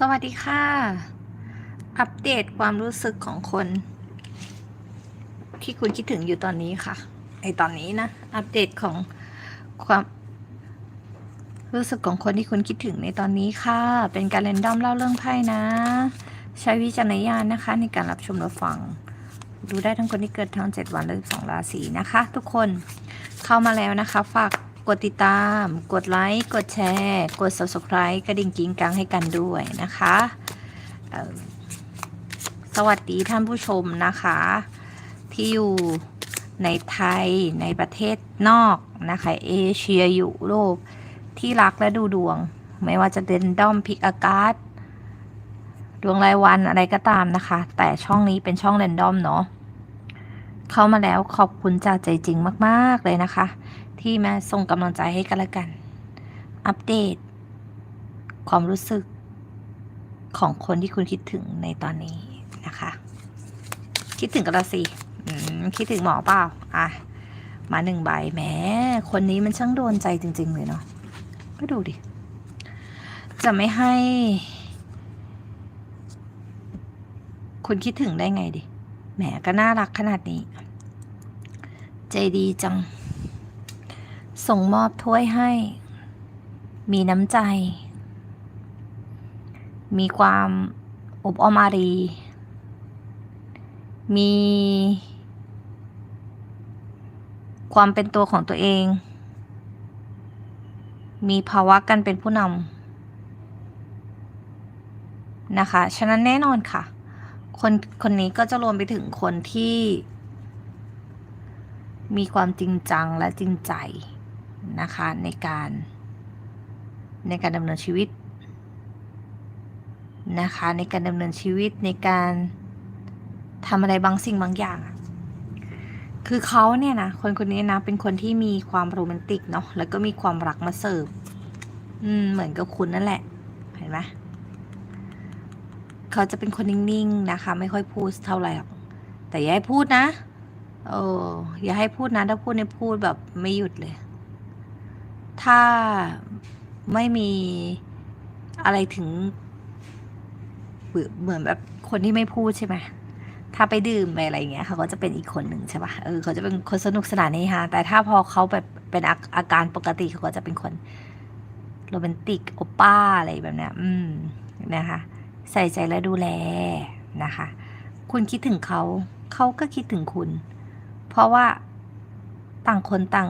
สวัสดีค่ะ อัปเดตความรู้สึกของคน ที่คุณคิดถึงอยู่ตอนนี้ค่ะไอตอนนี้นะ อัปเดตของความ รู้สึกของคนที่คุณคิดถึงในตอนนี้ค่ะ เป็นการเรนดอมเล่าเรื่องไพ่นะ ใช้วิจารณญาณนะคะ ในการรับชมรับฟัง ดูได้ทั้งคนที่เกิดทั้ง 7 วันและ12ราศีนะคะ ทุกคนเข้ามาแล้วนะคะ ฝาก กดติดตาม กดไลค์ กดแชร์ กด subscribe กระดิ่งกิ้งกังให้กันด้วยนะคะ สวัสดีท่านผู้ชมนะคะ ที่อยู่ในไทยในประเทศนอกนะคะ เอเชียยุโรปที่รักและดูดวง ไม่ว่าจะเดนด้อมพิกอากาศดวงรายวันอะไรก็ตามนะคะ แต่ช่องนี้เป็นช่องเรนดอมเนาะเข้ามาแล้วขอบคุณจากใจจริงมาก ๆ เลยนะคะ ที่มาส่งกำลังใจให้กันละกัน อัปเดต ความรู้สึกของคนที่คุณคิดถึงในตอนนี้นะคะ คิดถึงกันละสิคิดถึงหมอเปล่าอะมาหนึ่งใบแหมคนนี้มันช่างโดนใจจริง ๆ เลยเนาะก็ดูดิ จะไม่ให้ คุณคิดถึงได้ไงดิแหมก็น่ารักขนาดนี้ ใจดีจัง ส่งมอบถ้วยให้ มีน้ำใจ มีความอบอ้อมอารี มี ความเป็นตัวของตัวเอง มีภาวะกันเป็นผู้นำนะคะ ฉะนั้นแน่นอนค่ะ คนคนนี้ก็จะรวมไปถึงคนที่มีความจริงจังและจริงใจ นะคะในการในการดำเนินชีวิตนะคะในการดำเนินชีวิตในการทำอะไรบางสิ่งบางอย่าง คือเขาเนี่ยนะคนคนนี้นะเป็นคนที่มีความโรแมนติกเนาะแล้วก็มีความรักมาเสิร์ฟอืมเหมือนกับคุณนั่นแหละ เห็นไหมเขาจะเป็นคนนิ่งๆนะคะ ไม่ค่อยพูดเท่าไหร่หรอกแต่อย่าให้พูดนะเอออย่าให้พูดนะ ถ้าพูดเนี่ยพูดแบบไม่หยุดเลย ถ้าไม่มีอะไรถึง เหมือนแบบคนที่ไม่พูดใช่ไหมถ้าไปดื่มไปอะไรอย่างเงี้ยเขาก็จะเป็นอีกคนหนึ่งใช่ปะเออเขาจะเป็นคนสนุกสนานนี่ฮะแต่ถ้าพอเขาแบบเป็นอาอาการปกติเขาก็จะเป็นคนโรแมนติกโอป้าอะไรแบบนี้อืมนะคะ ใส่ใจและดูแลนะคะ คุณคิดถึงเขา เขาก็คิดถึงคุณ เพราะว่าต่างคนต่าง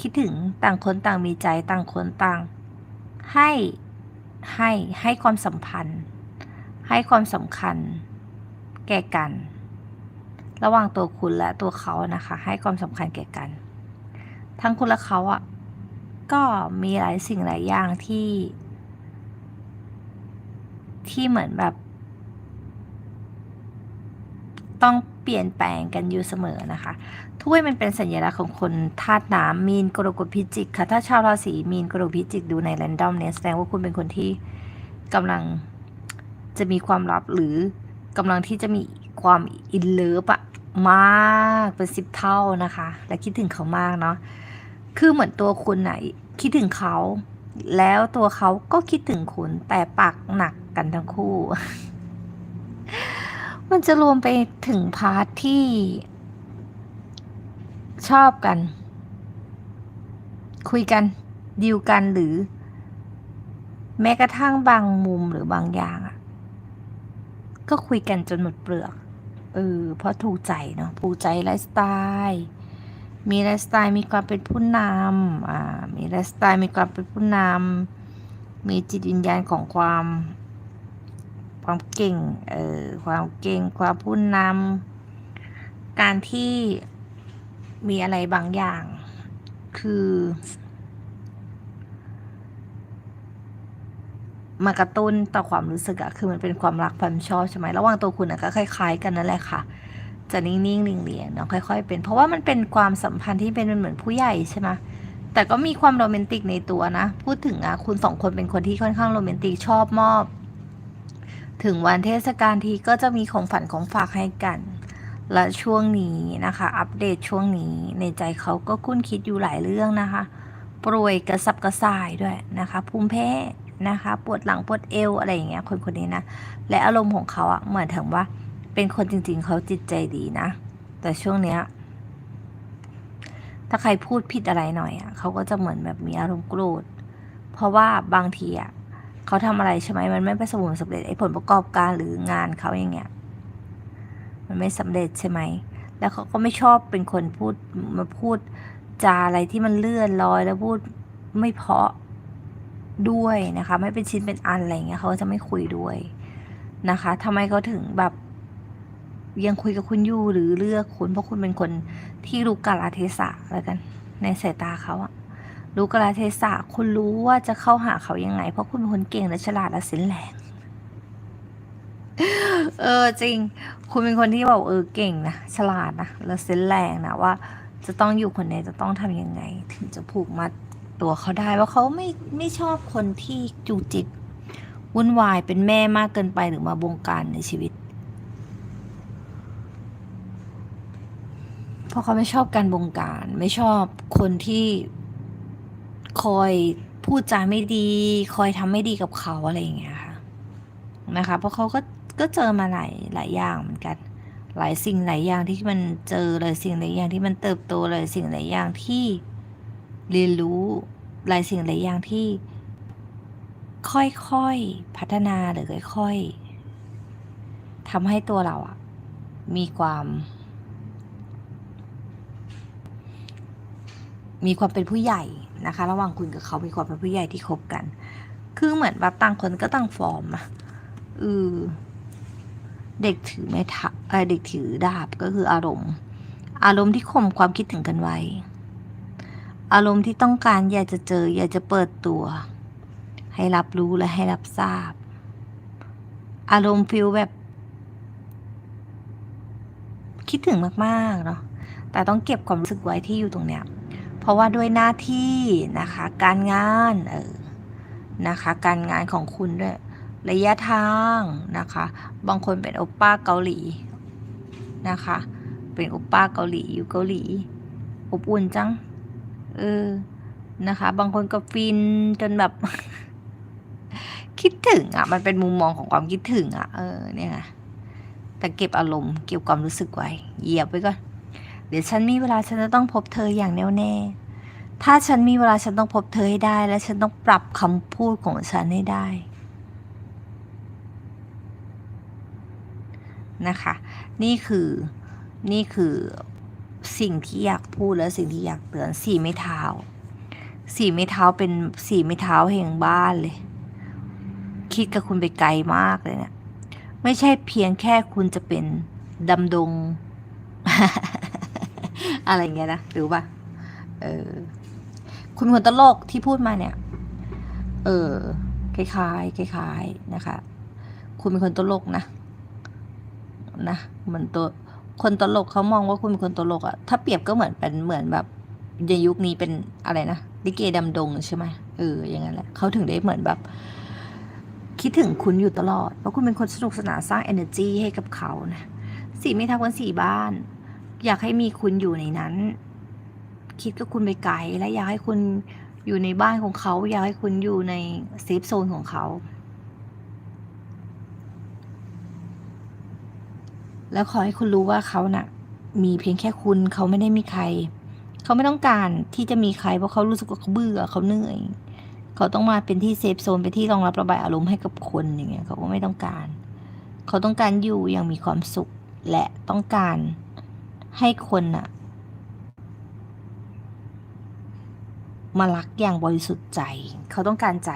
คิดถึงต่างคนต่างมีใจต่างคนต่าง ให้ให้ให้ความสัมพันธ์ ให้ความสำคัญ แก่กัน ระหว่างตัวคุณและตัวเขานะคะ ให้ความสำคัญแก่กัน ทั้งคุณและเขาอะ่ะก็มีหลายสิ่งหลายอย่างที่ ที่เหมือนแบบ ต้องเปลี่ยนแปลงกันอยู่เสมอนะคะ ถ้วยมันเป็นสัญลักษณ์ของคนธาตุน้ำมีนกรกฎพิจิกค่ะ ถ้าชาวราศีมีนกรกฎพิจิกดูในแรนดอมเนี่ยแสดงว่าคุณเป็นคนที่กำลังจะมีความลับหรือกำลังที่จะมีความอินเลิฟอะมากเป็นสิบเท่านะคะ และคิดถึงเขามากเนาะคือเหมือนตัวคุณไหนะคิดถึงเขา แล้วตัวเขาก็คิดถึงคุณแต่ปากหนักกันทั้งคู่ มันจะรวมไปถึงพาร์ทที่ชอบกัน คุยกันดีลกันหรือ แม้กระทั่งบางมุมหรือบางอย่างอะก็คุยกันจนหมดเปลือกเออเพราะถูกใจเนาะถูกใจไลฟ์สไตล์มีไลฟ์สไตล์มีความเป็นผู้นำอ่ามีไลฟ์สไตล์มีความเป็นผู้นำมีจิตวิญญาณของความ ความเก่ง เออ ความเก่ง ความผู้นำ การที่มีอะไรบางอย่าง คือ มากระตุ้นต่อความรู้สึกอะคือมันเป็นความรักความชอบใช่ไหม ระหว่างตัวคุณอะก็คล้าย ๆ กันนั่นแหละค่ะ จะนิ่งๆเลียงๆเนาะค่อย ๆ เป็น เพราะว่ามันเป็นความสัมพันธ์ที่เป็นเหมือนผู้ใหญ่ใช่ไหมแต่ก็มีความโรแมนติกในตัวนะ พูดถึงอะคุณสองคนเป็นคนที่ค่อนข้างโรแมนติกชอบมอบ ถึงวันเทศกาลทีก็จะมีของฝันของฝากให้กัน และช่วงนี้นะคะ อัปเดตช่วงนี้ในใจเขาก็คุ้นคิดอยู่หลายเรื่องนะคะ ป่วยกระสับกระส่ายด้วยนะคะภูมิแพ้นะคะ ปวดหลังปวดเอวอะไรอย่างเงี้ยคนคนนี้นะ และอารมณ์ของเขาอะเหมือนถึงว่า เป็นคนจริง ๆ เขาจิตใจดีนะ แต่ช่วงเนี้ยถ้าใครพูดผิดอะไรหน่อยอะเขาก็จะเหมือนแบบมีอารมณ์โกรธเพราะว่าบางทีอะ เขาทำอะไรใช่ไหมมันไม่ประสบผลสำเร็จไอ้ผลประกอบการหรืองานเขาอย่างเงี้ยมันไม่สำเร็จใช่ไหมแล้วเขาก็ไม่ชอบเป็นคนพูดมาพูดจาอะไรที่มันเลื่อนลอยแล้วพูดไม่เพาะด้วยนะคะ ไม่เป็นชิ้นเป็นอันอะไรเงี้ยเขาจะไม่คุยด้วยนะคะทำไมเขาถึงแบบยังคุยกับคุณอยู่หรือเลือกคุณเพราะคุณเป็นคนที่รู้กาลเทศะแล้วกัน ในสายตาเขาอะ รู้กาลเทศะคุณรู้ว่าจะเข้าหาเขายังไง เพราะคุณเป็นคนเก่งและฉลาดและสินแหลงเออจริง คุณเป็นคนที่แบบเออเก่งนะฉลาดนะแล้วเซนส์แรงนะว่า จะต้องอยู่คนไหนจะต้องทำยังไง ถึงจะผูกมัดตัวเขาได้ว่าเขาไม่ไม่ชอบคนที่จูจิตวุ่นวายเป็นแม่มากเกินไปหรือมาบงการในชีวิตเพราะเขาไม่ชอบการบงการ ไม่ชอบคนที่ คอยพูดจาไม่ดี คอยทำไม่ดีกับเขาอะไรอย่างเงี้ยค่ะนะคะ เพราะเขาก็ก็เจอมาหลายหลายอย่างเหมือนกัน หลายสิ่งหลายอย่างที่มันเจอหลยสิ่งหลายอย่างที่มันเติบโตหลยสิ่งหลายอย่างที่เรียนรู้หลายสิ่งหลายอย่างที่ ค่อยๆพัฒนาหรือค่อยๆทำให้ตัวเราอะมีความ มีความเป็นผู้ใหญ่ นะคะ ระหว่างคุณกับเขามีความเป็นผู้ใหญ่ที่คบกัน คือเหมือนแบบต่างคนก็ต่างฟอร์มอะเออเด็กถือไม้ทัเเด็กถือดาบก็คืออารมณ์ อารมณ์ที่ข่มความคิดถึงกันไว้ อารมณ์ที่ต้องการอยากจะเจอ อยากจะเปิดตัว ให้รับรู้และให้รับทราบ อารมณ์ฟิลแบบ คิดถึงมากๆเนาะแต่ต้องเก็บความรู้สึกไว้ที่อยู่ตรงเนี้ย เพราะว่าด้วยหน้าที่นะคะ การงานเออนะคะ การงานของคุณด้วยระยะทางนะคะ บางคนเป็นโอปป้าเกาหลีนะคะ เป็นโอปป้าเกาหลีอยู่เกาหลีอบอุ่นจังเออนะคะ บางคนก็ฟินจนแบบ คิดถึงอะ มันเป็นมุมมองของความคิดถึงอะ เออเนี่ยแต่เก็บอารมณ์เก็บความรู้สึกไว้เหยียบไว้ก่อน เดี๋ยวฉันมีเวลาฉันจะต้องพบเธออย่างแน่วแน่ ถ้าฉันมีเวลาฉันต้องพบเธอให้ได้ และฉันต้องปรับคำพูดของฉันให้ได้นะคะ นี่คือนี่คือสิ่งที่อยากพูดและสิ่งที่อยากเตือนสี่ไม้เท้าสี่ไม้เท้าเป็นสี่ไม้เท้าแห่งบ้านเลย คิดกับคุณไปไกลมากเลยเนะี่ยไม่ใช่เพียงแค่คุณจะเป็นดำดง อะไรเงี้ยนะหรือว่าเออคุณเป็นคนตลกที่พูดมาเนี่ย เออคล้ายๆคล้ายๆนะคะ คุณเป็นคนตลกนะ นะเหมือนตัวคนตลกเขามองว่าคุณเป็นคนตลกอะถ้าเปรียบก็เหมือนเป็นเหมือนแบบในยุคนี้เป็นอะไรนะลิเกดำดงใช่ไหมเอออย่างนั้นแหละเขาถึงได้เหมือนแบบ คิดถึงคุณอยู่ตลอดเพราะคุณเป็นคนสนุกสนานสร้าง energy ให้กับเขานะสี่ไม่ทักวันสี่บ้าน อยากให้มีคุณอยู่ในนั้น คิดกับคุณไปไกลและอยากให้คุณอยู่ในบ้านของเขา อยากให้คุณอยู่ในเซฟโซนของเขา แล้วขอให้คุณรู้ว่าเขานะ่ะ มีเพียงแค่คุณเขาไม่ได้มีใคร เขาไม่ต้องการที่จะมีใครเพราะเขารู้สึกว่าเขาเบื่อเขาเหนื่อยเขาต้องมาเป็นที่เซฟโซนเป็นที่รองรับระบายอารมณ์ให้กับคนอย่างเงี้ยเขาก็ไม่ต้องการ เขาต้องการอยู่อย่างมีความสุขและต้องการ ให้คนน่ะมารักอย่างบริสุทธิ์ใจ เขาต้องการใจ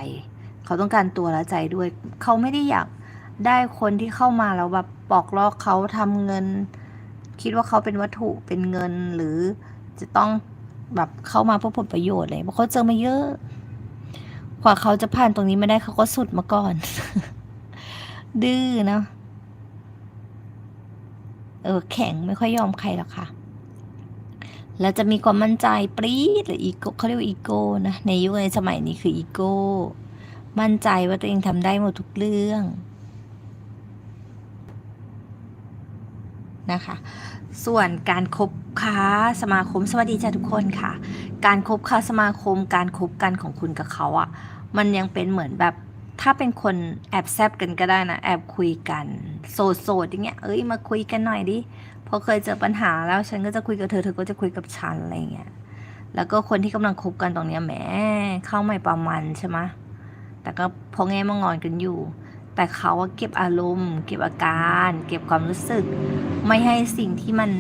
เขาต้องการตัวและใจด้วย เขาไม่ได้อยากได้คนที่เข้ามาแล้วแบบปอกลอกเขาทำเงิน คิดว่าเขาเป็นวัตถุเป็นเงินหรือจะต้องแบบเข้ามาเพื่อผลประโยชน์เลยเพราะเขาเจอมาเยอะกว่าเขาจะผ่านตรงนี้ไมาได้เขาก็สุดมาก่อน ดื้อนะ ออแข็งไม่ค่อยยอมใครหรอกค่ะ แล้วจะมีความมั่นใจปรี๊ดหรืออีโก้เขาเรียกว่าอีโก้นะ ในยุคในสมัยนี้คืออีโก้ มั่นใจว่าตัวเองทำได้หมดทุกเรื่องนะคะส่วนการคบค้าสมาคมสวัสดีจ้าทุกคนค่ะ การคบค้าสมาคมการคบกันของคุณกับเขาอะ่ะมันยังเป็นเหมือนแบบ ถ้าเป็นคนแอบแซบกันก็ได้นะ แอบคุยกัน โสดโสดอย่างเงี้ย เอ้ยมาคุยกันหน่อยดิพอเคยเจอปัญหาแล้วฉันก็จะคุยกับเธอเธอก็จะคุยกับฉันอะไรเงี้ยแล้วก็คนที่กำลังคบกันตรงเนี้ยแหมเข้าไม่ประมันใช่ไหมแต่ก็พอแง่มางอนกันอยู่ แต่เขาว่าเก็บอารมณ์ เก็บอาการ เก็บความรู้สึก ไม่ให้สิ่งที่มัน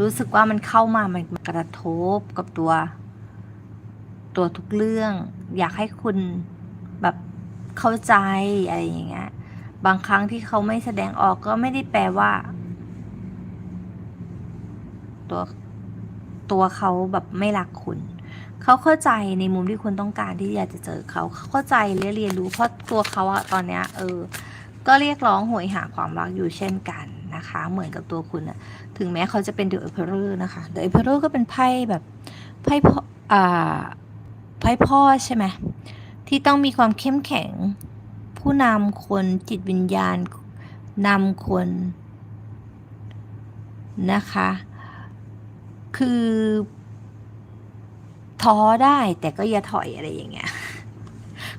รู้สึกว่ามันเข้ามามันกระทบกับตัว ตัวทุกเรื่อง อยากให้คุณแบบ เข้าใจอะไรอย่างเงี้ยบางครั้งที่เขาไม่แสดงออกก็ไม่ได้แปลว่า ตัวตัวเขาแบบไม่รักคุณเขาเข้าใจในมุมที่คุณต้องการที่อยากจะเจอเขาเขาเข้าใจและเรียนรู้เพราะตัวเขาอะตอนเนี้ยเออ ก็เรียกร้องโหยหาความรักอยู่เช่นกันนะคะ เหมือนกับตัวคุณอะถึงแม้เขาจะเป็นเดอะเอเพอร์นะคะเดอะเอเพอร์ก็เป็นไพ่แบบไพ่พ่อไพ่พ่อใช่ไหม ที่ต้องมีความเข้มแข็ง ผู้นำคนจิตวิญญาณนำคนนะคะ คือท้อได้แต่ก็อย่าถอยอะไรอย่างเงี้ย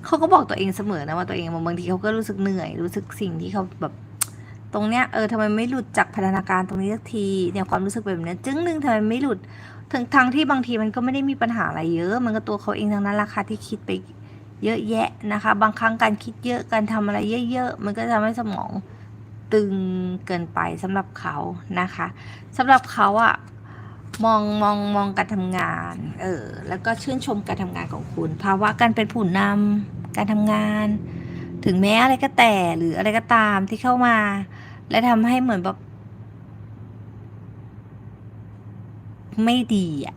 เขาก็บอกตัวเองเสมอนะว่าตัวเองบางทีเขาก็รู้สึกเหนื่อย รู้สึกสิ่งที่เขาแบบตรงเนี้ยเออทำไมไม่หลุดจากพัฒนาการตรงนี้สักทีเนี่ยความรู้สึกแบบเนี้ยจึ้งหนึ่งทำไมไม่หลุดถึงทางที่บางทีมันก็ไม่ได้มีปัญหาอะไรเยอะ มันก็ตัวเขาเองทั้งนั้นราคาที่คิดไป เยอะแยะนะคะ บางครั้งการคิดเยอะการทำอะไรเยอะๆมันก็จะทำให้สมองตึงเกินไปสำหรับเขานะคะสำหรับเขาอะมองมองมองการทำงาน เออ แล้วก็ชื่นชมการทำงานของคุณ ภาวะการเป็นผู้นำการทำงาน ถึงแม้อะไรก็แต่หรืออะไรก็ตามที่เข้ามา และทำให้เหมือนแบบไม่ดีอะ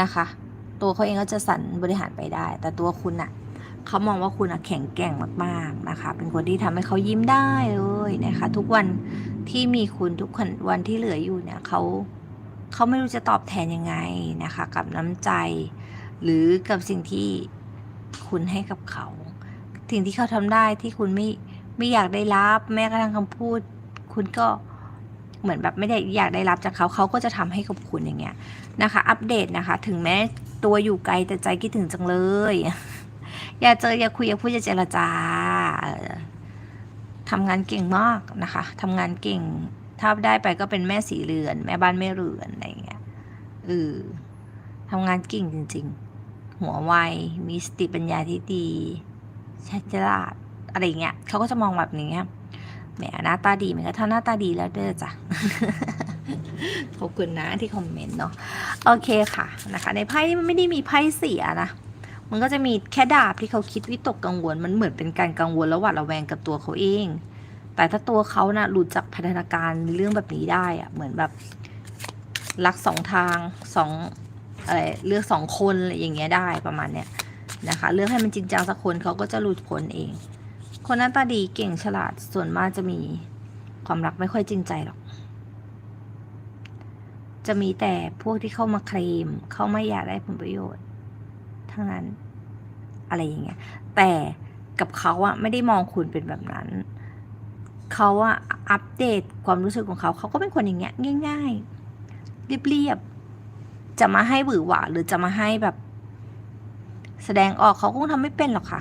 นะคะ ตัวเขาเองก็จะสั่นบริหารไปได้ แต่ตัวคุณอะเขามองว่าคุณอะแข็งแกร่งมากๆนะคะ เป็นคนที่ทำให้เขายิ้มได้เลยนะคะ ทุกวันที่มีคุณทุกวันวันที่เหลืออยู่เนี่ยเขาเขาไม่รู้จะตอบแทนยังไงนะคะ กับน้ำใจ หรือกับสิ่งที่คุณให้กับเขา สิ่งที่เขาทำได้ที่คุณไม่ไม่อยากได้รับ แม้กระทั่งคำพูด คุณก็เหมือนแบบไม่ได้อยากได้รับจากเขาเขาก็จะทำให้กับคุณอย่างเงี้ยนะคะ อัปเดตนะคะ ถึงแม้ ตัวอยู่ไกลแต่ใจคิดถึงจังเลย อย่าเจออย่าคุยอย่าพูดอย่าเจรจาทำงานเก่งมากนะคะทำงานเก่ง ถ้าได้ไปก็เป็นแม่สีเรือน แม่บ้านแม่เรือนอะไรเงี้ยเออทำงานเก่งจริง ๆ หัวไวมีสติปัญญาที่ดีฉลาดอะไรเงี้ยเขาก็จะมองแบบนี้แหมหน้าตาดีเหมือนกันถ้าหน้าตาดีแล้วเด้อจ้ะ ขอบคุณนะที่คอมเมนต์เนาะโอเคค่ะนะคะ ในไพ่นี่มันไม่ได้มีไพ่เสียนะมันก็จะมีแค่ดาบที่เขาคิดวิตกกังวล มันเหมือนเป็นการกังวลแล้วหวาดระแวงกับตัวเขาเอง แต่ถ้าตัวเขานะ่ะหลุดจากพัฒนาการเรื่องแบบนี้ได้อะเหมือนแบบรักสองทางสองอะไรเลือกสองคนอะไรอย่างเงี้ยได้ประมาณเนี้ยนะคะเลือกให้มันจริงจังสักคนเขาก็จะหลุดพ้นเอง คนหน้าตาดีเก่งฉลาดส่วนมากจะมีความรักไม่ค่อยจริงใจหรอก จะมีแต่พวกที่เข้ามาเคลมเข้าไม่อยากได้ผลประโยชน์ ทั้งนั้น อะไรอย่างเงี้ย แต่กับเขาอะไม่ได้มองคุณเป็นแบบนั้น เขาอะอัปเดตความรู้สึกของเขา เขาก็เป็นคนอย่างเงี้ย ง่าย ๆ เรียบๆ จะมาให้หวือหวาหรือจะมาให้แบบ แสดงออกเขาคงทำไม่เป็นหรอกค่ะ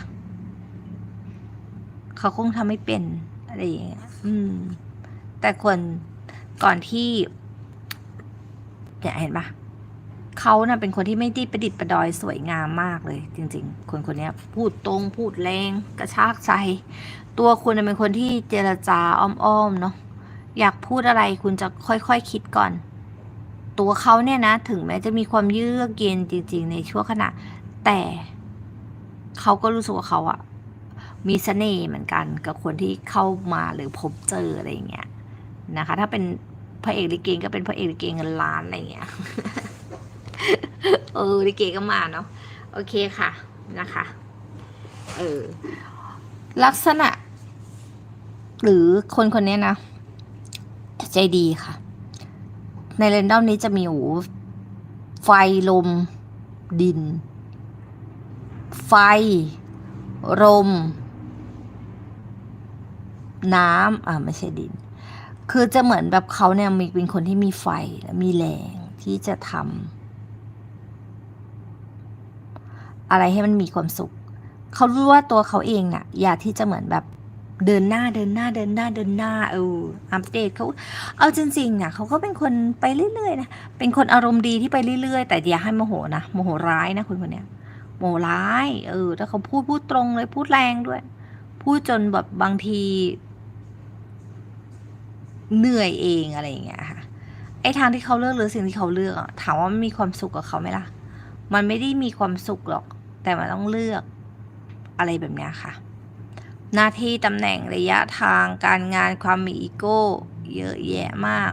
เขาคงทำไม่เป็นอะไรอย่างเงี้ย อืม แต่คนก่อนที่ เนี่ยเห็นปะเขาน่ะเป็นคนที่ไม่ได้ประดิษฐ์ประดอยสวยงามมากเลย จริง ๆ คนคนนี้พูดตรงพูดแรงกระชากใจ ตัวคุณนะเป็นคนที่เจรจาอ้อมๆเนาะอยากพูดอะไรคุณจะค่อยๆคคิดก่อน ตัวเขาเนี่ยนะ ถึงแม้จะมีความเยือกเย็นจริง ๆ ในชั่วขณะ แต่เขาก็รู้สึกว่าเขาอะมีเสน่ห์เหมือนกันกับคนที่เข้ามาหรือพบเจออะไรอย่างเงี้ยนะคะ ถ้าเป็น พระเอกลิเกก็เป็นพระเอกลิเกเงินล้านอะไรเงี้ยเออลิเกก็มาเนาะโอเคค่ะนะคะเออลักษณะ หรือคนคนนี้นะ ใจดีค่ะ ในเรนดอมนี้จะมีโอ้ไฟลม ดิน ไฟ ลม น้ำอ่าไม่ใช่ดิน คือจะเหมือนแบบเขาเนี่ยมีเป็นคนที่มีไฟและมีแรงที่จะทำอะไรให้มันมีความสุข เขารู้ว่าตัวเขาเองน่ะ อยากที่จะเหมือนแบบเดินหน้าเดินหน้าเดินหน้าเดินหน้าเอออัปเดตเขาเอาจริงๆเนี่ยเขาก็เป็นคนไปเรื่อยๆนะเป็นคนอารมณ์ดีที่ไปเรื่อยๆ แต่อย่าให้โมโหนะโมโหร้ายนะคุณคนเนี้ยโมโหร้าย เออถ้าเขาพูดพูดตรงเลยพูดแรงด้วย พูดจนแบบบางที เหนื่อยเองอะไรอย่างเงี้ยค่ะไอ้ทางที่เขาเลือกหรือสิ่งที่เขาเลือกถามว่ามันมีความสุขกับเขาไหมล่ะ มันไม่ได้มีความสุขหรอก แต่มันต้องเลือกอะไรแบบเนี้ยค่ะ หน้าที่ตำแหน่งระยะทางการงานความมีอีโก้เยอะแยะมาก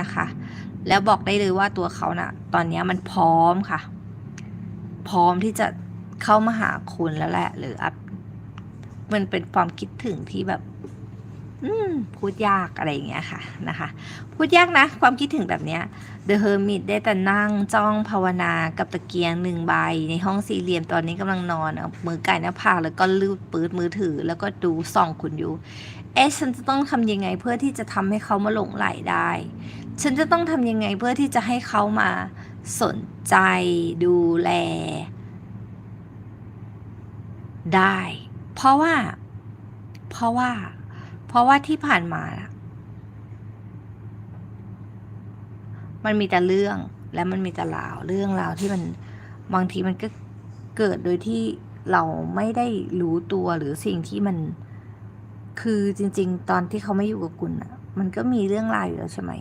นะคะ แล้วบอกได้เลยว่าตัวเขานะ่ะ ตอนนี้มันพร้อมค่ะ พร้อมที่จะเข้ามาหาคุณแล้วแหละ หรืออัพมันเป็นความคิดถึงที่แบบ อืมพูดยากอะไรอย่างเงี้ยค่ะนะคะ พูดยากนะ ความคิดถึงแบบเนี้ย The Hermit ได้แต่นั่งจ้องภาวนากับตะเกียงหนึ่งใบ ในห้องสี่เหลี่ยมตอนนี้กำลังนอนเอามือไก่หน้าผากแล้วก็ลูบปืดมือถือ แล้วก็ดูส่องคุณอยู่ เอ๊ะฉันจะต้องทำยังไงเพื่อที่จะทำให้เขามาหลงไหลได้ ฉันจะต้องทำยังไงเพื่อที่จะให้เขามาสนใจดูแล ได้ เพราะว่า เพราะว่า เพราะว่าที่ผ่านมาะมันมีแต่เรื่องและมันมีแต่ราวเรื่องราวที่มันบางทีมันก็เกิดโดยที่เราไม่ได้รู้ตัวหรือสิ่งที่มัน คือจริง ๆ ตอนที่เขาไม่อยู่กับคุณอะมันก็มีเรื่องราวอยู่แล้วใช่ไหม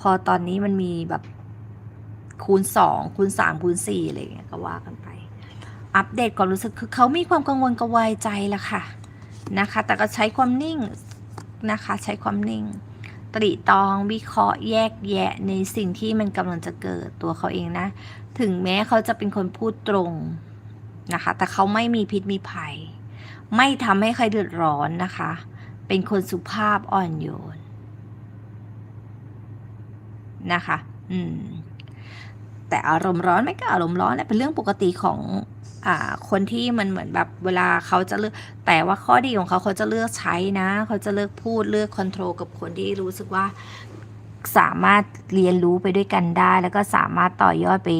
พอตอนนี้มันมีแบบคูณสองคูณสามคูณสี่อะไรอย่างเงี้ยก็ว่ากันไป อัปเดตความรู้สึกคือเขามีความกังวลกระวายใจละค่ะ นะคะ แต่ก็ใช้ความนิ่งนะคะ ใช้ความนิ่ง ตรีตองวิเคราะห์แยกแยะในสิ่งที่มันกำลังจะเกิดตัวเขาเองนะ ถึงแม้เขาจะเป็นคนพูดตรงนะคะ แต่เขาไม่มีพิษมีภัย ไม่ทำให้ใครเดือดร้อนนะคะ เป็นคนสุภาพอ่อนโยนนะคะ อืม แต่อารมณ์ร้อนไม่ก็อารมณ์ร้อนแหละเป็นเรื่องปกติของอ่าคนที่มันเหมือนแบบเวลาเขาจะเลือก แต่ว่าข้อดีของเขาเขาจะเลือกใช้นะ เขาจะเลือกพูดเลือกคอนโทรลกับคนที่รู้สึกว่าสามารถเรียนรู้ไปด้วยกันได้ แล้วก็สามารถต่อยอดไป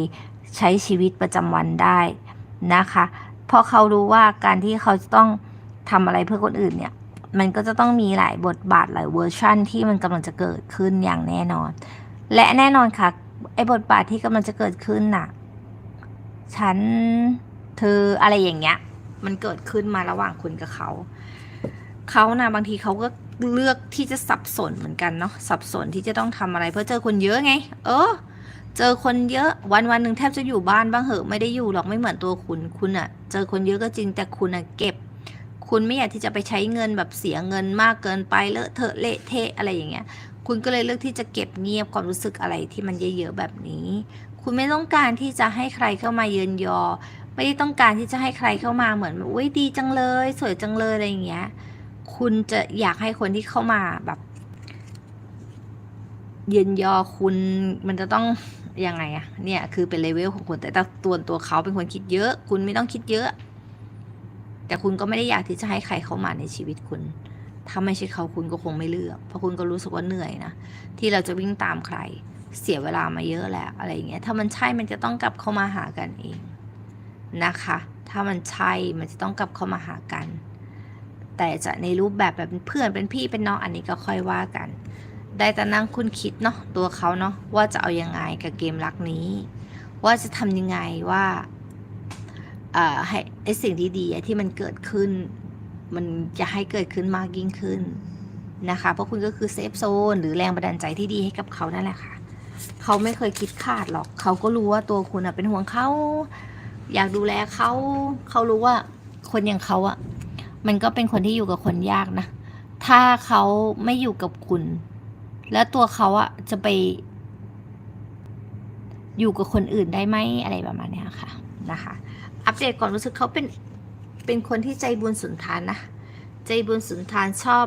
ใช้ชีวิตประจำวันได้นะคะเพราะเขารู้ว่าการที่เขาจะต้องทำอะไรเพื่อคนอื่นเนี่ย มันก็จะต้องมีหลายบทบาทหลายเวอร์ชั่นที่มันกำลังจะเกิดขึ้นอย่างแน่นอน และแน่นอนค่ะ ไอ้บทบาทที่กำลังจะเกิดขึ้นน่ะ ฉันเธออะไรอย่างเงี้ย มันเกิดขึ้นมาระหว่างคุณกับเขา เขานะบางทีเขาก็เลือกที่จะสับสนเหมือนกันเนาะสับสนที่จะต้องทำอะไร เพราะเจอคนเยอะไง เออ เจอคนเยอะวันวันหนึ่งแทบจะอยู่บ้านบ้างเหอะไม่ได้อยู่หรอกไม่เหมือนตัวคุณคุณอะเจอคนเยอะก็จริงแต่คุณอะเก็บ คุณไม่อยากที่จะไปใช้เงินแบบเสียเงินมากเกินไปเลอะเทอะเละเทะอะไรอย่างเงี้ย คุณก็เลยเลือกที่จะเก็บเงียบความรู้สึกอะไรที่มันเยอะๆแบบนี้ คุณไม่ต้องการที่จะให้ใครเข้ามาเยินยอ ไม่ได้ต้องการที่จะให้ใครเข้ามาเหมือนอุ้ยดีจังเลย สวยจังเลยอะไรอย่างเงี้ย คุณจะอยากให้คนที่เข้ามาแบบ เยินยอคุณมันจะต้องยังไงอะเนี่ยคือเป็นเลเวลของคุณแต่ตัวตัวเขาเป็นคนคิดเยอะ คุณไม่ต้องคิดเยอะ แต่คุณก็ไม่ได้อยากที่จะให้ใครเข้ามาในชีวิตคุณ ถ้าไม่ใช่เขาคุณก็คงไม่เลือก เพราะคุณก็รู้สึกว่าเหนื่อยนะ ที่เราจะวิ่งตามใคร เสียเวลามาเยอะแล้วอะไรอย่างเงี้ย ถ้ามันใช่มันจะต้องกลับเข้ามาหากันเองนะคะ ถ้ามันใช่มันจะต้องกลับเข้ามาหากัน แต่จะในรูปแบบแบบเป็นเพื่อนเป็นพี่เป็นน้องอันนี้ก็ค่อยว่ากัน ได้แต่นั่งคุณคิดเนาะตัวเขาเนาะว่าจะเอายังไงกับเกมรักนี้ ว่าจะทำยังไงว่าเอ่อให้ไอสิ่งดีอะที่มันเกิดขึ้น มันจะให้เกิดขึ้นมากยิ่งขึ้นนะคะ เพราะคุณก็คือเซฟโซนหรือแรงบันดาลใจที่ดีให้กับเขานั่นแหละค่ะ เขาไม่เคยคิดขาดหรอก เขาก็รู้ว่าตัวคุณอะเป็นห่วงเขา อยากดูแลเขา เขารู้ว่าคนอย่างเขาอะมันก็เป็นคนที่อยู่กับคนยากนะ ถ้าเขาไม่อยู่กับคุณ แล้วตัวเขาอะจะไป อยู่กับคนอื่นได้ไหมอะไรประมาณนี้ค่ะนะคะ อัปเดตก่อนรู้สึกเขาเป็น เป็นคนที่ใจบุญสุนทานนะ ใจบุญสุนทานชอบ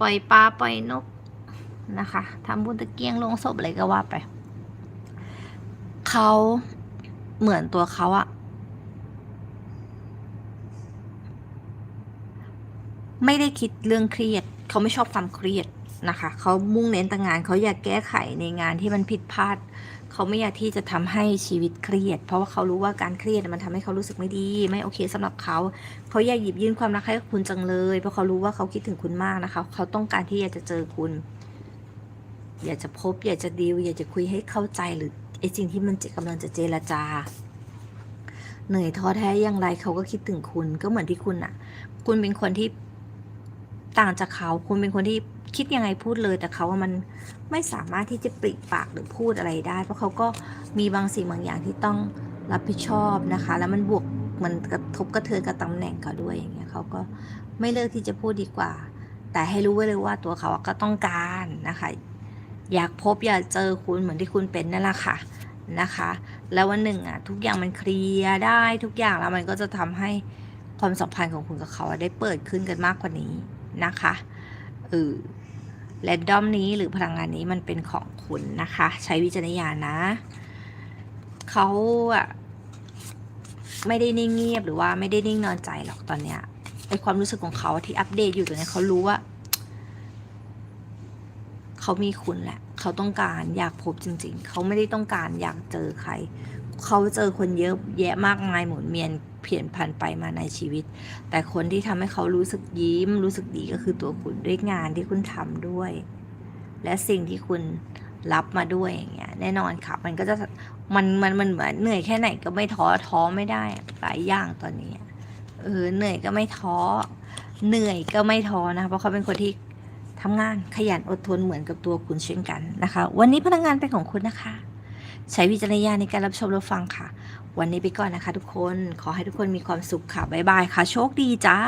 ปล่อยปลาปล่อยนกนะคะทำบุญตะเกียงลงศพอะไรก็ว่าไป เขาเหมือนตัวเขาอะไม่ได้คิดเรื่องเครียด เขาไม่ชอบความเครียดนะคะ เขามุ่งเน้นแต่งาน เขาอยากแก้ไขในงานที่มันผิดพลาด เขาไม่อยากที่จะทำให้ชีวิตเครียด เพราะว่าเขารู้ว่าการเครียดมันทำให้เขารู้สึกไม่ดี ไม่โอเคสำหรับเขา เขาอยากหยิบยื่นความรักให้กับคุณจังเลย เพราะเขารู้ว่าเขาคิดถึงคุณมากนะคะ เขาต้องการที่อยากจะเจอคุณ อยากจะพบ อยากจะดีลอยากจะคุยให้เข้าใจหรือไอ้สิ่งที่มันจะกำลังจะเจรจา เหนื่อยท้อแท้อย่างไรเขาก็คิดถึงคุณก็เหมือนที่คุณอะคุณเป็นคนที่ต่างจากเขา คุณเป็นคนที่ คิดยังไงพูดเลย แต่เขาว่ามันไม่สามารถที่จะปริปากหรือพูดอะไรได้ เพราะเขาก็มีบางสิ่งบางอย่างที่ต้องรับผิดชอบนะคะ แล้วมันบวกมันกระทบกระเทือนกับตำแหน่งเขาด้วยอย่างเงี้ยเขาก็ไม่เลิกที่จะพูดดีกว่า แต่ให้รู้ไว้เลยว่าตัวเขาก็ต้องการนะคะ อยากพบอยากเจอคุณเหมือนที่คุณเป็นนั่นแหละค่ะนะคะ แล้ววันหนึ่งอะทุกอย่างมันเคลียร์ได้ทุกอย่างแล้วมันก็จะทำให้ความสัมพันธ์ของคุณกับเขาได้เปิดขึ้นกันมากกว่านี้นะคะเออ แรนดอมนี้หรือพลังงานนี้มันเป็นของคุณนะคะ ใช้วิจารณญาณนะ เขาอะไม่ได้นิ่งเงียบหรือว่าไม่ได้นิ่งนอนใจหรอกตอนเนี้ยไอความรู้สึกของเขาที่อัปเดตอยู่ตอนนี้เขารู้ว่า เขามีคุณแหละ เขาต้องการอยากพบจริง ๆ เขาไม่ได้ต้องการอยากเจอใคร เขาเจอคนเยอะแยะมากมายหมุนเวียน เปลี่ยนผ่านไปมาในชีวิต แต่คนที่ทำให้เขารู้สึกยิ้ม รู้สึกดีก็คือตัวคุณด้วยงานที่คุณทำด้วย และสิ่งที่คุณรับมาด้วยอย่างเงี้ยแน่นอนค่ะ มันก็จะมันมันมันเหมือนเหนื่อยแค่ไหนก็ไม่ท้อท้อไม่ได้หลายอย่างตอนนี้เออเหนื่อยก็ไม่ท้อเหนื่อยก็ไม่ท้อนะคะเพราะเขาเป็นคนที่ทำงานขยันอดทนเหมือนกับตัวคุณเช่นกันนะคะ วันนี้พลังงานเป็นของคุณนะคะ ใช้วิจารณญาณในการรับชมรับฟังค่ะ วันนี้ไปก่อนนะคะทุกคน ขอให้ทุกคนมีความสุขค่ะ บ๊ายบายค่ะ โชคดีจ้า